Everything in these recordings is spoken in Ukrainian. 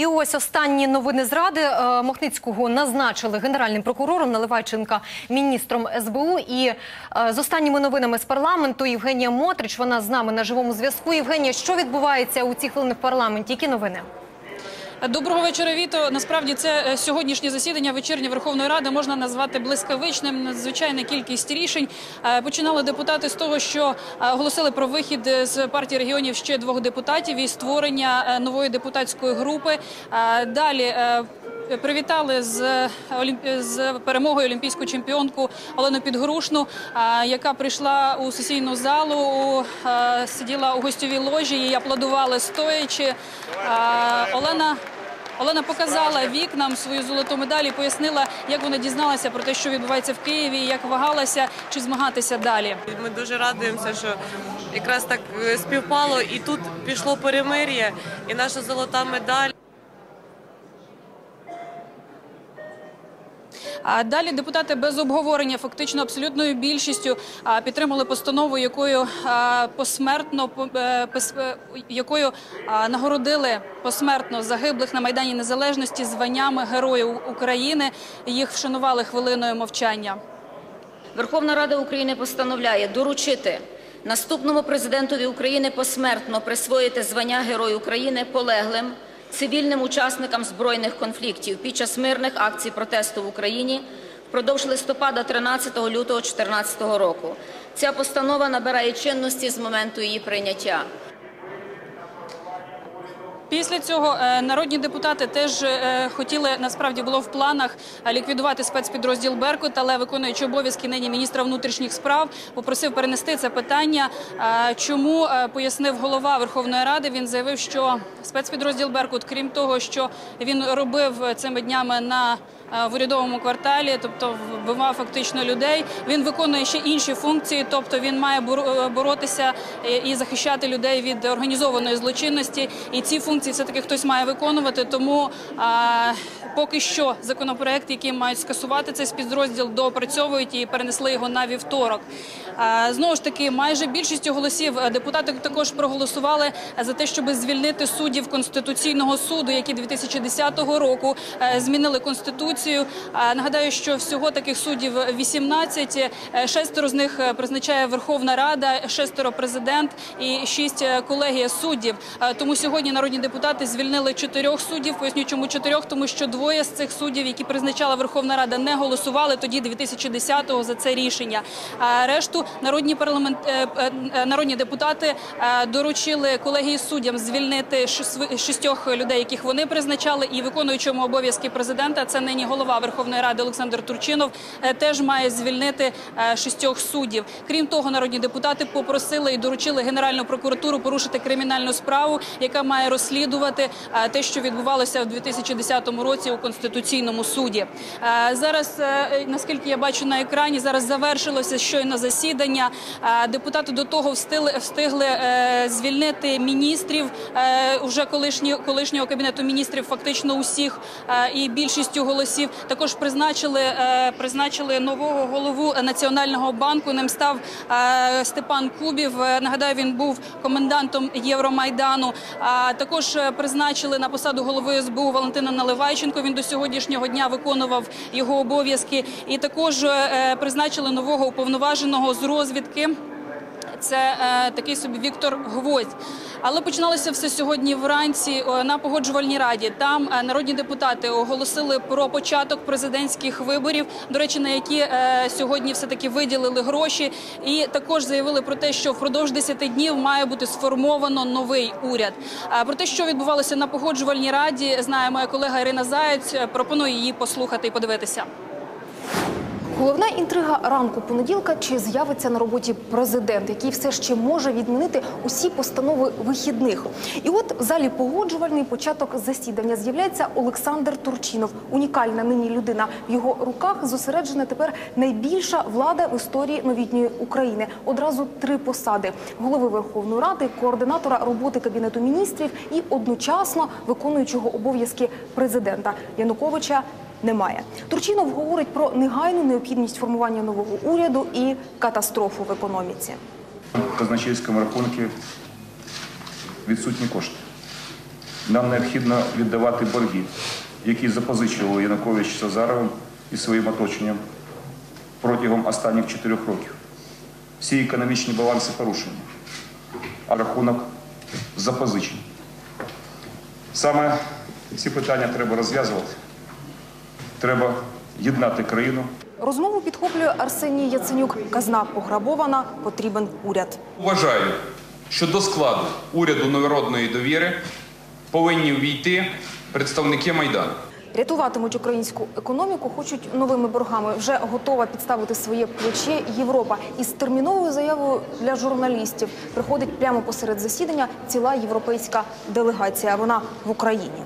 І ось останні новини зради Е, Мохницького назначили генеральним прокурором Наливайченка міністром СБУ. І е, з останніми новинами з парламенту Євгенія Мотрич. Вона з нами на живому зв'язку. Євгенія, що відбувається у ці хвилини в парламенті? Які новини? Доброго вечора, Віто. Насправді це е, сьогоднішнє засідання вечірнє Верховної Ради можна назвати блискавичним. Надзвичайна кількість рішень. Е, Починали депутати з того, що е, оголосили про вихід з партії регіонів ще двох депутатів і створення нової депутатської групи. Далі Привітали з, з перемогою олімпійську чемпіонку Олену Підгрушну, яка прийшла у сесійну залу, сиділа у гостьовій ложі, їй аплодували стоячи. Олена Олена показала вікнам свою золоту медаль і пояснила, як вона дізналася про те, що відбувається в Києві, як вагалася чи змагатися далі. Ми дуже радуємося, що якраз так е, співпало, і тут пішло перемир'я, і наша золота медаль. Далі депутати без обговорення, фактично абсолютною більшістю підтримали постанову, якою посмертно по- е, е, якою нагородили посмертно загиблих на майдані незалежності званнями Героїв України. Їх вшанували хвилиною мовчання. Верховна Рада України постановляє доручити наступному президентові України посмертно присвоїти звання Герой України полеглим цивільним учасникам збройних конфліктів під час мирних акцій протесту в Україні впродовж листопада 13 лютого 2014 року. Ця постанова набирає чинності з моменту її прийняття. Після цього е, народні депутати теж е, хотіли, насправді було в планах е, ліквідувати спецпідрозділ Беркут, але виконуючи обов'язки нині міністра внутрішніх справ, попросив перенести це питання. Чому пояснив голова Верховної Ради? Він заявив, що спецпідрозділ Беркут, крім того, що він робив цими днями на в урядовому кварталі, тобто вбивав фактично людей. Він виконує ще інші функції, тобто він має е, боротися е, і захищати людей від організованої злочинності. І ці функції все таки хтось має виконувати. Тому поки що законопроект, який мають скасувати цей спецрозділ, доопрацьовують і перенесли його на вівторок. Знову ж таки, майже більшістю голосів е, депутати також проголосували за те, щоб звільнити суддів конституційного суду, які 2010 року е, змінили конституцію. Нагадаю, що всього таких суддів 18, е, шестеро з них призначає Верховна Рада, шестеро президент і шість колегія суддів. Тому сьогодні народні депутати звільнили чотирьох суддів. Поясню, чому чотирьох, тому що двоє з цих суддів, які призначала Верховна Рада, не голосували тоді 2010-го за це рішення. Решту народні парламент е, е, е, народні депутати доручили колегії суддям звільнити шістьох людей, яких вони призначали, і виконуючому обов'язки президента. Це нині голова Верховної Ради Олександр Турчинов теж має звільнити шістьох суддів. Крім того, народні депутати попросили і доручили Генеральну прокуратуру порушити кримінальну справу, яка має розслідувати те, що відбувалося в 2010 році у конституційному суді. Зараз, наскільки я бачу на екрані, зараз завершилося щойно засідання. Е, Депутати до того встигли, встигли е, звільнити міністрів е, уже колишні, колишнього кабінету міністрів, фактично усіх і більшістю голосів. Також призначили, призначили нового голову Національного банку. Ним став Степан Кубів. Нагадаю, він був комендантом Євромайдану. Також призначили на посаду голови СБУ Валентина Наливайченко. Він до сьогоднішнього дня виконував його обов'язки. І також призначили нового уповноваженого з розвідки. Це е, такий собі Віктор Гвоздь. Але починалося все сьогодні вранці е, на погоджувальній раді. Там е, народні депутати оголосили про початок президентських виборів, до речі, на які сьогодні все таки виділили гроші, і також заявили про те, що впродовж 10 днів має бути сформовано новий уряд. Е, Про те, що відбувалося на погоджувальній раді, знає моя колега Ірина Заєць. Пропоную її послухати і подивитися. Головна інтрига ранку понеділка чи з'явиться на роботі президент, який все ще може відмінити усі постанови вихідних. І от в залі погоджувальний початок засідання з'являється Олександр Турчинов, унікальна нині людина. В його руках зосереджена тепер найбільша влада в історії новітньої України. Одразу три посади: голови Верховної Ради, координатора роботи кабінету міністрів і одночасно виконуючого обов'язки президента Януковича немає. Турчинов говорить про негайну необхідність формування нового уряду і катастрофу в економіці. В казначейському рахунку відсутні кошти. Нам необхідно віддавати борги, які запозичували Янукович з Азаровим і своїм оточенням протягом останніх чотирьох років. Всі економічні баланси порушені, а рахунок запозичень. Саме ці питання треба розв'язувати. Треба єднати країну. Розмову підхоплює Арсеній Яценюк. Казна пограбована, потрібен уряд. Вважаю, що до складу уряду народної довіри повинні увійти представники Майдану. Рятуватимуть українську економіку, хочуть новими боргами. Вже готова підставити своє плече Європа. Із терміновою заявою для журналістів приходить прямо посеред засідання ціла європейська делегація. Вона в Україні.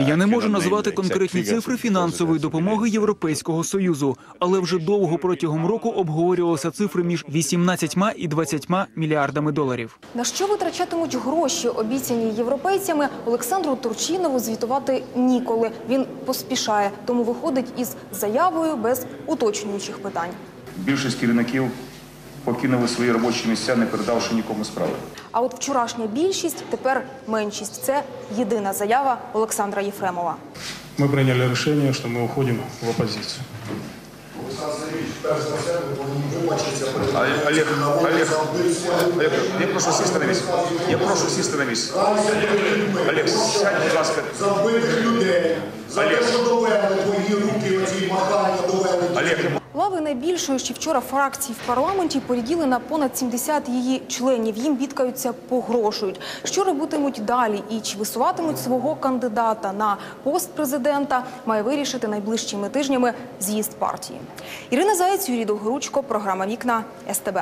Я не можу назвати конкретні цифри фінансової допомоги Європейського союзу, але вже довго протягом року обговорювалися цифри між 18 і 20 мільярдами доларів. На що витрачатимуть гроші, обіцяні європейцями, Олександру Турчинову звітувати ніколи. Він поспішає, тому виходить із заявою без уточнюючих питань. Більшість керівників покинули свої робочі місця, не передавши нікому справи. А от вчорашня більшість тепер меншість. Це єдина заява Олександра Єфремова. Мы приняли решение, что мы уходим в оппозицию. Олег, Олег, Олег, я прошу сісти на місце. Я прошу сісти на місце. Олег, сядь, будь ласка. Забитих людей. За те, що довели твої руки, оці махання довели. Олег, Лави найбільшої ще вчора фракції в парламенті поріділи на понад 70 її членів. Їм бідкаються, погрошують, Що робитимуть далі і чи висуватимуть свого кандидата на пост президента, має вирішити найближчими тижнями з'їзд партії. Ірина Заєць, Юрій Довгоручко, програма Вікна СТБ.